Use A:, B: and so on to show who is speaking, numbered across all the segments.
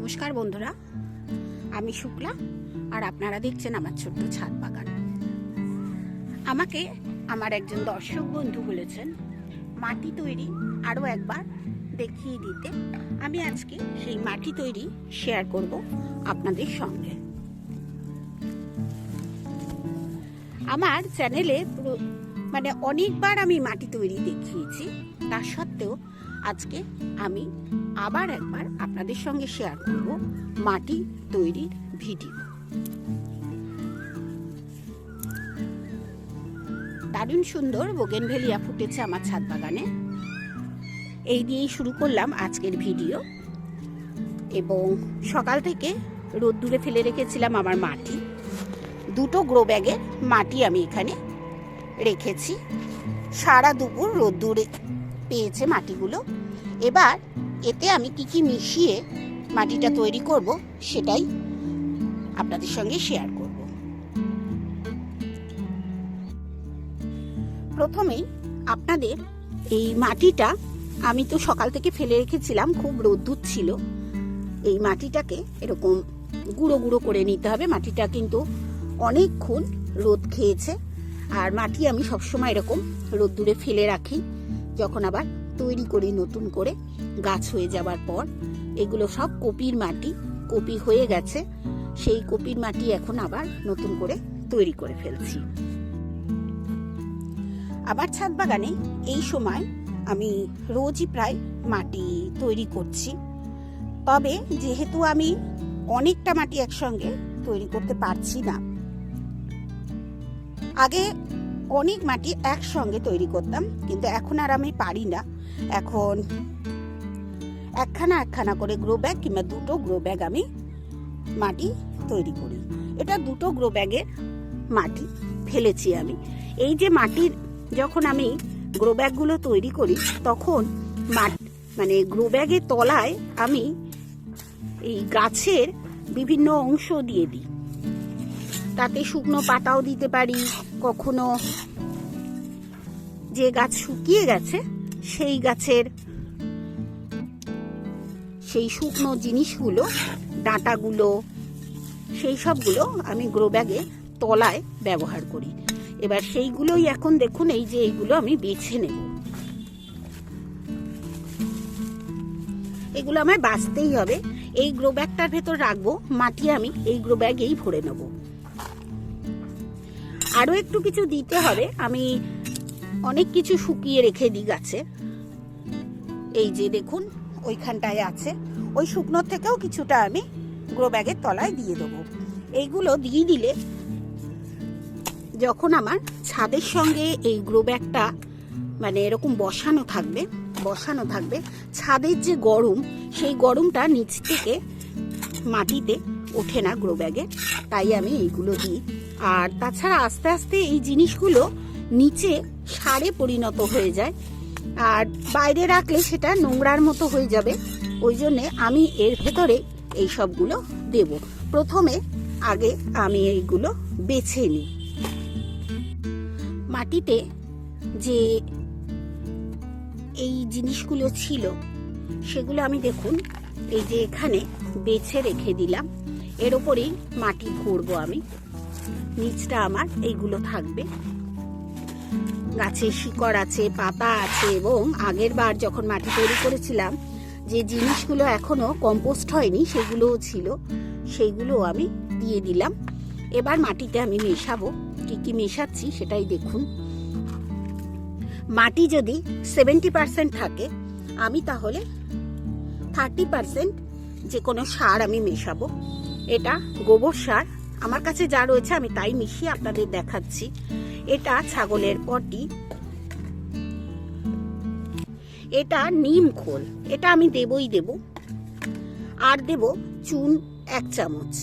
A: নমস্কার বন্ধুরা। আমি শুক্লা আর আপনারা দেখছেন আমার ছোট্ট ছাদ বাগান। আমাকে আমার একজন দর্শক বন্ধু বলেছেন, মাটি তৈরি আরও একবার দেখিয়ে দিতে। আমি আজকে সেই মাটি তৈরি শেয়ার করব আপনাদের সঙ্গে। আমার চ্যানেলে মানে অনেকবার আমি মাটি তৈরি দেখিয়েছি। তা সত্ত্বেও আজকে আমি আবার একবার আপনাদের সঙ্গে শেয়ার করব মাটি তৈরির ভিডিও। দারুণ সুন্দর বোগেনভেলিয়া ফুটেছে আমার ছাদ বাগানে। এই দিয়েই শুরু করলাম আজকের ভিডিও। এবং সকাল থেকে রোদ্দুরে ফেলে রেখেছিলাম আমার মাটি। দুটো গ্রো ব্যাগের মাটি আমি এখানে রেখেছি। সারা দুপুর রোদ্দুরে পেয়েছে মাটিগুলো। এবার এতে আমি কি কি মিশিয়ে মাটিটা তৈরি করব সেটাই আপনাদের সঙ্গে শেয়ার করব। প্রথমেই আপনাদের এই মাটিটা আমি তো সকাল থেকে ফেলে রেখেছিলাম, খুব রোদ্দুর ছিল। এই মাটিটাকে এরকম গুঁড়ো গুঁড়ো করে নিতে হবে। মাটিটা কিন্তু অনেকক্ষণ রোদ খেয়েছে। আর মাটি আমি সবসময় এরকম রোদ্দুরে ফেলে রাখি। যখন আবার তৈরি করি, নতুন করে গাছ হয়ে যাবার পর, এগুলো সব কপির মাটি, কপি হয়ে গেছে। সেই কপির মাটি এখন আবার নতুন করে তৈরি করে ফেলছি। আবার ছাদ বাগানে এই সময় আমি রোজই প্রায় মাটি তৈরি করছি। তবে যেহেতু আমি অনেকটা মাটি একসঙ্গে তৈরি করতে পারছি না, আগে অনেক মাটি একসঙ্গে তৈরি করতাম, কিন্তু এখন আর আমি পারি না। এখন একখানা একখানা করে গ্রো ব্যাগ কিংবা দুটো গ্রো ব্যাগ আমি মাটি তৈরি করি। এটা দুটো গ্রো ব্যাগের মাটি ফেলেছি আমি। এই যে মাটির যখন আমি গ্রো ব্যাগগুলো তৈরি করি, তখন মানে গ্রো ব্যাগের তলায় আমি এই গাছের বিভিন্ন অংশ দিয়ে দিই। তাতে শুকনো পাতাও দিতে পারি কখনো যে গাছ শুকিয়ে গেছে, সেই গাছের সেই শুকনো জিনিসগুলো, ডাঁটাগুলো, সেই সবগুলো আমি গ্রো ব্যাগে তলায় ব্যবহার করি। এবার সেইগুলোই এখন দেখুন, এই যে এইগুলো আমি বেছে নেব। এগুলো আমায় বাঁচতেই হবে। এই গ্রো ব্যাগটার ভেতর রাখব, মাটি আমি এই গ্রো ব্যাগেই ভরে নেব। আরও একটু কিছু দিতে হবে। আমি অনেক কিছু শুকিয়ে রেখে দিই গাছে। এই যে দেখুন, ওইখানটায় আছে। ওই শুকনোর থেকেও কিছুটা আমি গ্রো ব্যাগের তলায় দিয়ে দেবো। এইগুলো দিয়ে দিলে যখন আমার ছাদের সঙ্গে এই গ্রো ব্যাগটা মানে এরকম বসানো থাকবে বসানো থাকবে, ছাদের যে গরম, সেই গরমটা নিচ থেকে মাটিতে ওঠে না গ্রো ব্যাগে তাই আমি এইগুলো দিই। আর তাছাড়া আস্তে আস্তে এই জিনিসগুলো নিচে সারে পরিণত হয়ে যায়। আর বাইরে রাখলে সেটা নোংরার মতো হয়ে যাবে। ওই জন্যে আমি এর ভেতরে এই সবগুলো দেব। প্রথমে আগে আমি এইগুলো বেছে নিই। মাটিতে যে এই জিনিসগুলো ছিল, সেগুলো আমি দেখুন, এই যে এখানে বেছে রেখে দিলাম। এর ওপরেই মাটি ভরবো আমি। নিচটা আমার, এইগুলো থাকবে। গাছের শিকড় আছে, পাতা আছে এবং আগের বার যখন মাটি তৈরি করেছিলাম, যে জিনিসগুলো এখনও কম্পোস্ট হয়নি, সেগুলোও ছিল। সেইগুলো আমি দিয়ে দিলাম। এবার মাটিতে আমি মেশাবো। কি কি মেশাচ্ছি সেটাই দেখুন। মাটি যদি সেভেন্টি পার্সেন্ট থাকে, আমি তাহলে থার্টি পার্সেন্ট যে কোনো সার আমি মেশাবো। এটা গোবর সার আমার কাছে যা রয়েছে আমি তাই মিশিয়ে আপনাদের দেখাচ্ছি। এটা ছাগলের পটি এটা নিম খোল। এটা আমি দেবই দেব। আর দেব চুন এক চামচ।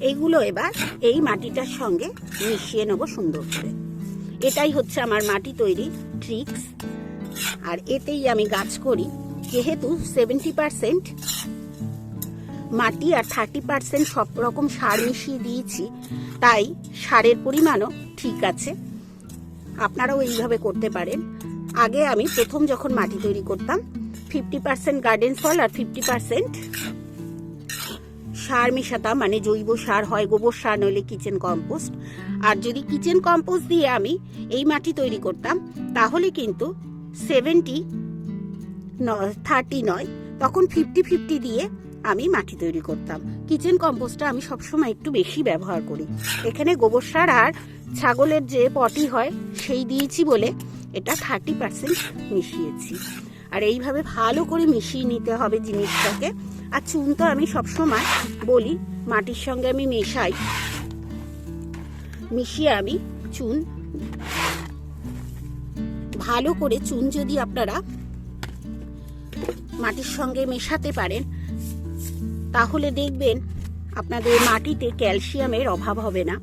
A: এইগুলো এবার এই মাটিটার সঙ্গে মিশিয়ে নেব সুন্দর করে। এটাই হচ্ছে আমার মাটি তৈরি ট্রিক্স আর এতেই আমি গাছ করি। যেহেতু সেভেন্টি পার্সেন্ট মাটি আর থার্টি পার্সেন্ট সব রকম সার মিশিয়ে দিয়েছি, তাই সারের পরিমাণও ঠিক আছে। আপনারাও এইভাবে করতে পারেন। আগে আমি প্রথম যখন মাটি তৈরি করতাম ফিফটি পার্সেন্ট গার্ডেন সল আর ফিফটি পার্সেন্ট সার মেশাতাম মানে জৈব সার হয়, গোবর সার, নইলে কিচেন কম্পোস্ট আর যদি কিচেন কম্পোস্ট দিয়ে আমি এই মাটি তৈরি করতাম, তাহলে কিন্তু সেভেন্টি থার্টি নয়, তখন ফিফটি ফিফটি দিয়ে আমি মাটি তৈরি করতাম। কিচেন কম্পোস্টটা আমি সবসময় একটু বেশি ব্যবহার করি। এখানে গোবর সার আর ছাগলের যে পটি হয়, সেই দিয়েছি বলে এটা থার্টি পার্সেন্ট মিশিয়েছি। আর এইভাবে ভালো করে মিশিয়ে নিতে হবে জিনিসটাকে। আর চুন তো আমি সবসময় বলি, মাটির সঙ্গে আমি মেশাই। মিশিয়ে আমি চুন, ভালো করে চুন যদি আপনারা মাটির সঙ্গে মেশাতে পারেন তাহলে দেখবেন আপনাদের মাটিতে ক্যালসিয়ামের অভাব হবে না।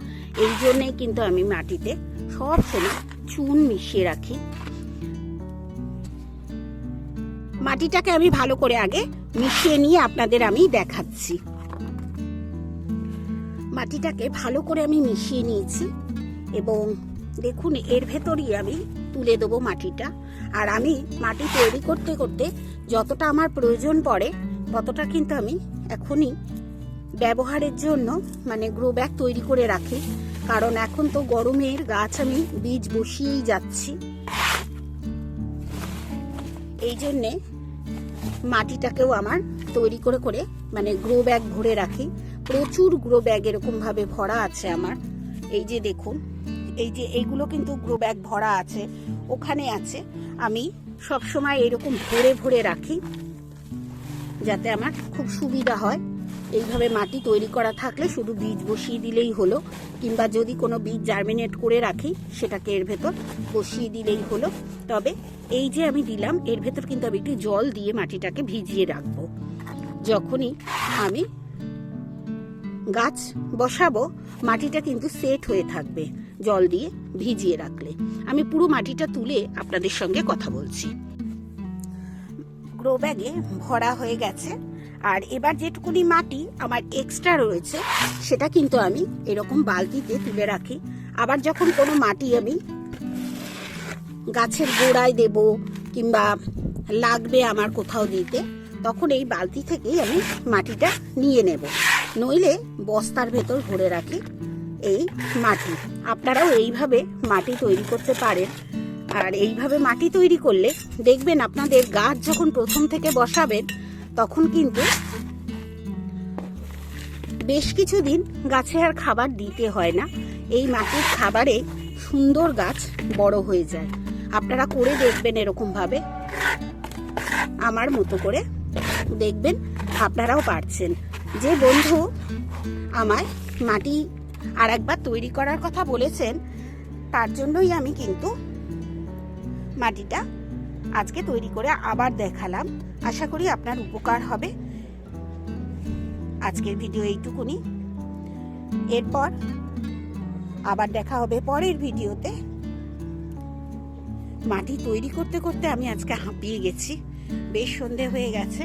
A: এই জন্যেই কিন্তু আমি মাটিতে সব সময় চুন মিশিয়ে রাখি। মাটিটাকে আমি ভালো করে আগে মিশিয়ে নিয়ে আপনাদের আমি দেখাচ্ছি। মাটিটাকে ভালো করে আমি মিশিয়ে নিয়েছি এবং দেখুন, এর ভেতরই আমি তুলে দেবো মাটিটা। আর আমি মাটি তৈরি করতে করতে যতটা আমার প্রয়োজন পড়ে ততটা কিন্তু আমি এখনই ব্যবহারের জন্য মানে গ্রো ব্যাগ তৈরি করে রাখি। কারণ এখন তো গরমের গাছ আমি বীজ বসিয়েই যাচ্ছি। এই জন্যে মাটিটাকেও আমার তৈরি করে করে মানে গ্রো ব্যাগ ভরে রাখি। প্রচুর গ্রো ব্যাগ এরকম ভাবে ভরা আছে আমার। এই যে দেখুন, এই যে এইগুলো কিন্তু গ্রো ব্যাগ ভরা আছে, ওখানে আছে। আমি সব সময় এরকম ভরে ভরে রাখি। যাতে আমার খুব সুবিধা হয়। এইভাবে মাটি তৈরি করা থাকলে শুধু বীজ বসিয়ে দিলেই হলো, কিংবা যদি কোনো বীজ জার্মিনেট করে রাখি, সেটাকে এর ভেতর বসিয়ে দিলেই হলো। তবে এই যে আমি দিলাম, এর ভেতর কিন্তু আমি একটু জল দিয়ে মাটিটাকে ভিজিয়ে রাখব। যখনই আমি গাছ বসাবো, মাটিটা কিন্তু সেট হয়ে থাকবে জল দিয়ে ভিজিয়ে রাখলে। আমি পুরো মাটিটা তুলে আপনাদের সঙ্গে কথা বলছি। গ্রো ব্যাগে ভরা হয়ে গেছে। আর এবার যেটুকুনি মাটি আমার এক্সট্রা রয়েছে, সেটা কিন্তু আমি এরকম বালতিতে তুলে রাখি। আবার যখন কোনো মাটি আমি গাছের গোড়ায় দেব কিংবা লাগবে আমার কোথাও দিতে, তখন এই বালতি থেকেই আমি মাটিটা নিয়ে নেব। নইলে বস্তার ভেতর ভরে রাখি এই মাটি। আপনারাও এইভাবে মাটি তৈরি করতে পারেন। আর এইভাবে মাটি তৈরি করলে দেখবেন আপনাদের গাছ যখন প্রথম থেকে বসাবেন, তখন কিন্তু বেশ কিছুদিন গাছে আর খাবার দিতে হয় না। এই মাটির খাবারে সুন্দর গাছ বড় হয়ে যায়। আপনারা করে দেখবেন এরকম ভাবে আমার মতো করে দেখবেন, আপনারাও পারছেন। যে বন্ধু আমায় মাটি আর একবার তৈরি করার কথা বলেছেন, তার জন্যই আমি কিন্তু মাটিটা আজকে তৈরি করে আবার দেখালাম। আশা করি আপনার উপকার হবে। আজকের ভিডিও এইটুকুনি। এরপর আবার দেখা হবে পরের ভিডিওতে। মাটি তৈরি করতে করতে আমি আজকে হাঁপিয়ে গেছি। বেশ সন্ধে হয়ে গেছে।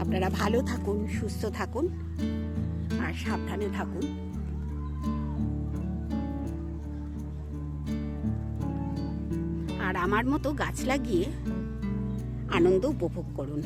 A: আপনারা ভালো থাকুন, সুস্থ থাকুন, আর সাবধানে থাকুন। আমার মতো গাছ লাগিয়ে আনন্দ উপভোগ করুন।